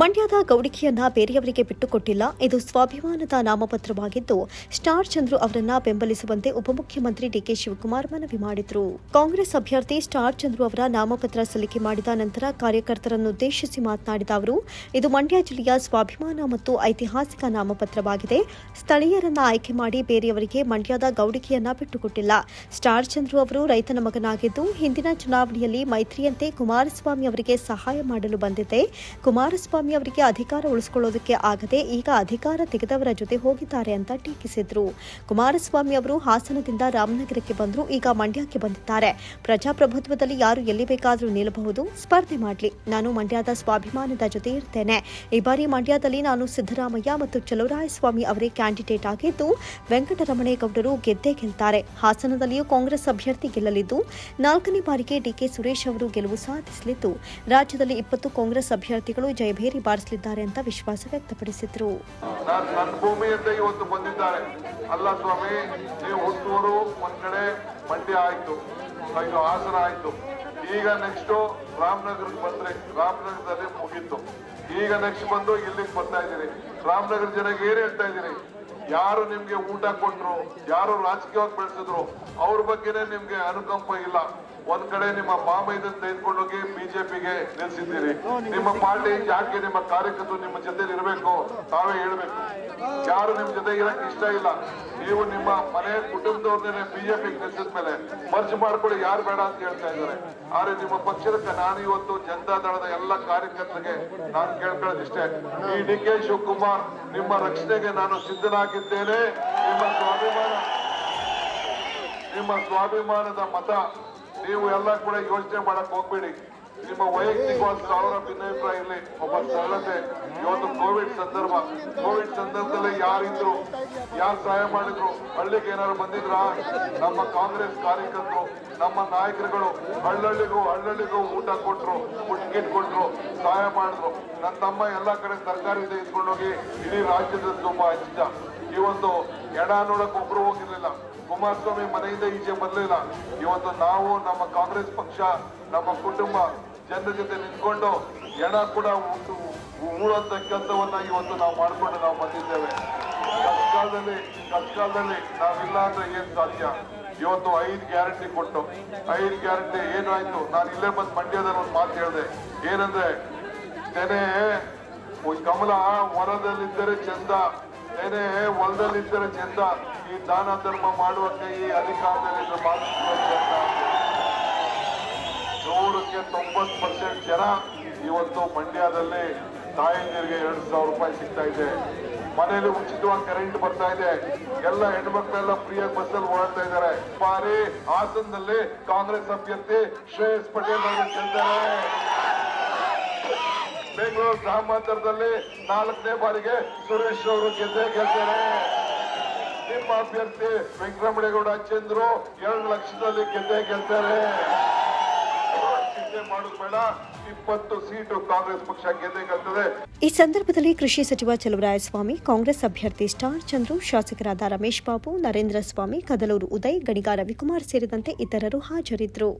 ಮಂಡ್ಯದ ಗೌಡಿಕೆಯನ್ನ ಬೇರೆಯವರಿಗೆ ಬಿಟ್ಟುಕೊಟ್ಟಿಲ್ಲ. ಇದು ಸ್ವಾಭಿಮಾನದ ನಾಮಪತ್ರವಾಗಿದ್ದು, ಸ್ಟಾರ್ ಚಂದ್ರು ಅವರನ್ನ ಬೆಂಬಲಿಸುವಂತೆ ಉಪಮುಖ್ಯಮಂತ್ರಿ ಡಿಕೆ ಶಿವಕುಮಾರ್ ಮನವಿ ಮಾಡಿದರು. ಕಾಂಗ್ರೆಸ್ ಅಭ್ಯರ್ಥಿ ಸ್ಟಾರ್ ಚಂದ್ರು ಅವರ ನಾಮಪತ್ರ ಸಲ್ಲಿಕೆ ಮಾಡಿದ ನಂತರ ಕಾರ್ಯಕರ್ತರನ್ನುದ್ದೇಶಿಸಿ ಮಾತನಾಡಿದ ಅವರು, ಇದು ಮಂಡ್ಯ ಜಿಲ್ಲೆಯ ಸ್ವಾಭಿಮಾನ ಮತ್ತು ಐತಿಹಾಸಿಕ ನಾಮಪತ್ರವಾಗಿದೆ. ಸ್ಥಳೀಯರನ್ನ ಆಯ್ಕೆ ಮಾಡಿ ಬೇರೆಯವರಿಗೆ ಮಂಡ್ಯದ ಗೌಡಿಕೆಯನ್ನ ಬಿಟ್ಟುಕೊಟ್ಟಿಲ್ಲ. ಸ್ಟಾರ್ ಚಂದ್ರು ಅವರು ರೈತನ ಮಗನಾಗಿದ್ದು, ಹಿಂದಿನ ಚುನಾವಣೆಯಲ್ಲಿ ಮೈತ್ರಿಯಂತೆ ಕುಮಾರಸ್ವಾಮಿ ಅವರಿಗೆ ಸಹಾಯ ಮಾಡಲು ಬಂದಿದೆ ಕುಮಾರಸ್ವಾಮಿ ಅವರಿಗೆ ಅಧಿಕಾರ ಉಳಿಸಿಕೊಳ್ಳೋದಕ್ಕೆ ಆಗದೆ ಈಗ ಅಧಿಕಾರ ತೆಗೆದವರ ಜೊತೆ ಹೋಗಿದ್ದಾರೆ ಅಂತ ಟೀಕಿಸಿದ್ರು. ಕುಮಾರಸ್ವಾಮಿ ಅವರು ಹಾಸನದಿಂದ ರಾಮನಗರಕ್ಕೆ ಬಂದ್ರು, ಈಗ ಮಂಡ್ಯಕ್ಕೆ ಬಂದಿದ್ದಾರೆ. ಪ್ರಜಾಪ್ರಭುತ್ವದಲ್ಲಿ ಯಾರು ಎಲ್ಲಿ ಬೇಕಾದರೂ ನಿಲ್ಲಬಹುದು. ಸ್ಪರ್ಧೆ ಮಾಡಲಿ. ನಾನು ಮಂಡ್ಯದ ಸ್ವಾಭಿಮಾನದ ಜೊತೆ ಇರ್ತೇನೆ. ಈ ಬಾರಿ ಮಂಡ್ಯದಲ್ಲಿ ನಾನು ಸಿದ್ದರಾಮಯ್ಯ ಮತ್ತು ಚಲುವರಾಯಸ್ವಾಮಿ ಅವರೇ ಕ್ಯಾಂಡಿಡೇಟ್ ಆಗಿದ್ದು, ವೆಂಕಟರಮಣೇಗೌಡರು ಗೆದ್ದೇ ಗೆಲ್ತಾರೆ. ಹಾಸನದಲ್ಲಿಯೂ ಕಾಂಗ್ರೆಸ್ ಅಭ್ಯರ್ಥಿ ಗೆಲ್ಲಲಿದ್ದು, ನಾಲ್ಕನೇ ಬಾರಿಗೆ ಡಿಕೆ ಸುರೇಶ್ ಅವರು ಗೆಲುವು ಸಾಧಿಸಲಿದ್ದು. ರಾಜ್ಯದಲ್ಲಿ ಇಪ್ಪತ್ತು ಕಾಂಗ್ರೆಸ್ ಅಭ್ಯರ್ಥಿಗಳು ಜಯಭೇರಿ ಬಾರಿಸಲಿದ್ದಾರೆ ಅಂತ ವಿಶ್ವಾಸ ವ್ಯಕ್ತಪಡಿಸಿದರು. ಅಲ್ಲ ಸ್ವಾಮಿ, ನೀವು ಹುಟ್ಟೂರು ಒಂದ್ ಕಡೆ ಮಂಡ್ಯ ಆಯ್ತು. ಇದು ಹಾಸನ ಆಯ್ತು. ಈಗ ನೆಕ್ಸ್ಟ್ ರಾಮನಗರಕ್ಕೆ ಬಂದ್ರೆ ರಾಮನಗರದಲ್ಲಿ ಮುಗೀತು. ಈಗ ನೆಕ್ಸ್ಟ್ ಬಂದು ಇಲ್ಲಿಗೆ ಬರ್ತಾ ಇದ್ದೀರಿ. ರಾಮನಗರ ಜನಕ್ಕೆ ಏನ್ ಹೇಳ್ತಾ ಇದ್ದೀರಿ? ಯಾರು ನಿಮ್ಗೆ ಊಟ ಕೊಟ್ರು, ಯಾರು ರಾಜಕೀಯವಾಗಿ ಬೆಳೆಸಿದ್ರು, ಅವ್ರ ಬಗ್ಗೆನೆ ನಿಮ್ಗೆ ಅನುಕಂಪ ಇಲ್ಲ. ಒಂದ್ ಕಡೆ ನಿಮ್ಮ ಮಾಮೈದನ್ ತೆಗೆದುಕೊಂಡೋಗಿ ಬಿಜೆಪಿಗೆ ನಿಲ್ಸಿದ್ದೀರಿ. ನಿಮ್ಮ ಪಾರ್ಟಿ ಯಾಕೆ ನಿಮ್ಮ ಕಾರ್ಯಕರ್ತರು ನಿಮ್ಮ ಜೊತೆ ಇರಬೇಕು? ತಾವೇ ಹೇಳ್ಬೇಕು. ಯಾರು ನಿಮ್ ಜೊತೆ ಇರಕ್ ಇಷ್ಟ ಇಲ್ಲ? ನೀವು ನಿಮ್ಮ ಮನೆ ಕುಟುಂಬದವ್ರನ್ನೇ ಬಿಜೆಪಿಗೆ ನಿಲ್ಸಿದ ಮೇಲೆ ಮರ್ಜ್ ಮಾಡ್ಕೊಳ್ಳಿ, ಯಾರು ಬೇಡ ಅಂತ ಹೇಳ್ತಾ ಇದ್ದಾರೆ. ಆದ್ರೆ ನಿಮ್ಮ ಪಕ್ಷದ ನಾನು ಇವತ್ತು ಜನತಾ ದಳದ ಎಲ್ಲ ಕಾರ್ಯಕರ್ತರಿಗೆ ನಾನು ಕೇಳ್ಕೊಳ್ಳೋದಿಷ್ಟೇ. ಈ ಡಿ ಕೆ ಶಿವಕುಮಾರ್ ನಿಮ್ಮ ರಕ್ಷಣೆಗೆ ನಾನು ಸಿದ್ಧನಾಗಿದ್ದೇನೆ ನಿಮ್ಮ ಸ್ವಾಭಿಮಾನ, ನಿಮ್ಮ ಸ್ವಾಭಿಮಾನದ ಮತ ನೀವು ಎಲ್ಲ ಕೂಡ ಯೋಚನೆ ಮಾಡಕ್ ಹೋಗ್ಬೇಡಿ. ನಿಮ್ಮ ವೈಯಕ್ತಿಕವಾದ ಸಾವಿರ ಭಿನ್ನಾಭಿಪ್ರಾಯ ಇರಲಿ. ಒಬ್ಬ ಸರಳತೆ. ಇವತ್ತು ಕೋವಿಡ್ ಸಂದರ್ಭ. ಕೋವಿಡ್ ಸಂದರ್ಭದಲ್ಲಿ ಯಾರಿದ್ರು ಯಾರು ಸಹಾಯ ಮಾಡಿದ್ರು? ಹಳ್ಳಿಗೆ ಏನಾದ್ರು ಬಂದಿದ್ರ? ನಮ್ಮ ಕಾಂಗ್ರೆಸ್ ಕಾರ್ಯಕರ್ತರು, ನಮ್ಮ ನಾಯಕರುಗಳು ಹಳ್ಳಹಳ್ಳಿಗೂ ಹಳ್ಳಹಳ್ಳಿಗೂ ಊಟ ಕೊಟ್ರು ಕಿಟ್ ಕೊಟ್ರು, ಸಹಾಯ ಮಾಡಿದ್ರು. ನನ್ನ ತಮ್ಮ ಎಲ್ಲಾ ಕಡೆ ತರಕಾರಿ ತೆಗೆದುಕೊಂಡೋಗಿ ಇಡೀ ರಾಜ್ಯದ ತುಂಬಾ ಹಂಚಿದ ಇವತ್ತು ಎಡ ನೋಡಕ್ ಒಬ್ರು ಹೋಗಿರ್ಲಿಲ್ಲ. ಕುಮಾರಸ್ವಾಮಿ ಮನೆಯಿಂದ ಈಚೆ ಬರ್ಲಿಲ್ಲ. ಇವತ್ತು ನಾವು ನಮ್ಮ ಕಾಂಗ್ರೆಸ್ ಪಕ್ಷ, ನಮ್ಮ ಕುಟುಂಬ ಜನರ ಜೊತೆ ನಿಂತ್ಕೊಂಡು ಎಡ ಕೂಡ ಊರಂತ ಕೆಲಸವನ್ನ ಇವತ್ತು ನಾವು ಮಾಡಿಕೊಂಡು ನಾವು ಬಂದಿದ್ದೇವೆ. ಕಷ್ಟಕಾಲದಲ್ಲಿ ಕಷ್ಟಕಾಲದಲ್ಲಿ ನಾವಿಲ್ಲ ಅಂದ್ರೆ ಏನ್ ಸಾಧ್ಯ? ಇವತ್ತು ಐದು ಗ್ಯಾರಂಟಿ ಕೊಟ್ಟು, ಐದು ಗ್ಯಾರಂಟಿ ಏನಾಯ್ತು ನಾನು ಇಲ್ಲೇ ಬಂದು ಮಂಡ್ಯದಲ್ಲಿ ಒಂದು ಮಾತು ಹೇಳಿದೆ. ಏನಂದ್ರೆ ತೆನೆ ಕಮಲ ಹೊರದಲ್ಲಿದ್ದರೆ ಚಂದ ಏನೇ ಹೊಲದಲ್ಲಿದ್ದರೆ ಚಂದ, ಈ ದಾನ ಧರ್ಮ ಮಾಡುವ ಕೈ ಅಧಿಕಾರದಲ್ಲಿ ಚಂದ ನೂರಕ್ಕೆ ತೊಂಬತ್ತು ಪರ್ಸೆಂಟ್ ಜನ ಇವತ್ತು ಮಂಡ್ಯದಲ್ಲಿ ತಾಯಂದಿರಿಗೆ ಎರಡು ಸಾವಿರ ರೂಪಾಯಿ ಸಿಗ್ತಾ ಇದೆ. ಮನೆಯಲ್ಲಿ ಉಚಿತವಾಗಿ ಕರೆಂಟ್ ಬರ್ತಾ ಇದೆ. ಎಲ್ಲ ಹೆಣ್ಮಕ್ಳೆಲ್ಲ ಫ್ರೀಯಾಗಿ ಬಸ್ಸಲ್ಲಿ ಓಡಾಡ್ತಾ ಇದ್ದಾರೆ. ಬಾರಿ ಹಾಸನದಲ್ಲಿ ಕಾಂಗ್ರೆಸ್ ಅಭ್ಯರ್ಥಿ ಶ್ರೇಯಸ್ ಪಟೇಲ್ ಅವರು ಗೆಲ್ತಾರೆ. ಬೆಂಗಳೂರು ಗ್ರಾಮಾಂತರದಲ್ಲಿ ನಾಲ್ಕನೇ ಬಾರಿಗೆ ಸುರೇಶ್ ಅವರು ಗೆದ್ದೇ ಗೆಲ್ತಾರೆ. ನಿಮ್ಮ ಅಭ್ಯರ್ಥಿ ವೆಂಕಟರಮಣೇಗೌಡ ಚಂದ್ರು ಎರಡು ಲಕ್ಷದಲ್ಲಿ ಗೆದ್ದೇ ಗೆಲ್ತಾರೆ. ಈ ಸಂದರ್ಭದಲ್ಲಿ ಕೃಷಿ ಸಚಿವ ಚಲುವರಾಯಸ್ವಾಮಿ, ಕಾಂಗ್ರೆಸ್ ಅಭ್ಯರ್ಥಿ ಸ್ಟಾರ್ ಚಂದ್ರು, ಶಾಸಕರಾದ ರಮೇಶ್ ಬಾಬು, ನರೇಂದ್ರ ಸ್ವಾಮಿ, ಕದಲೂರು ಉದಯ್ ಗಣಿಗ ರವಿಕುಮಾರ್ ಸೇರಿದಂತೆ ಇತರರು ಹಾಜರಿದ್ದರು.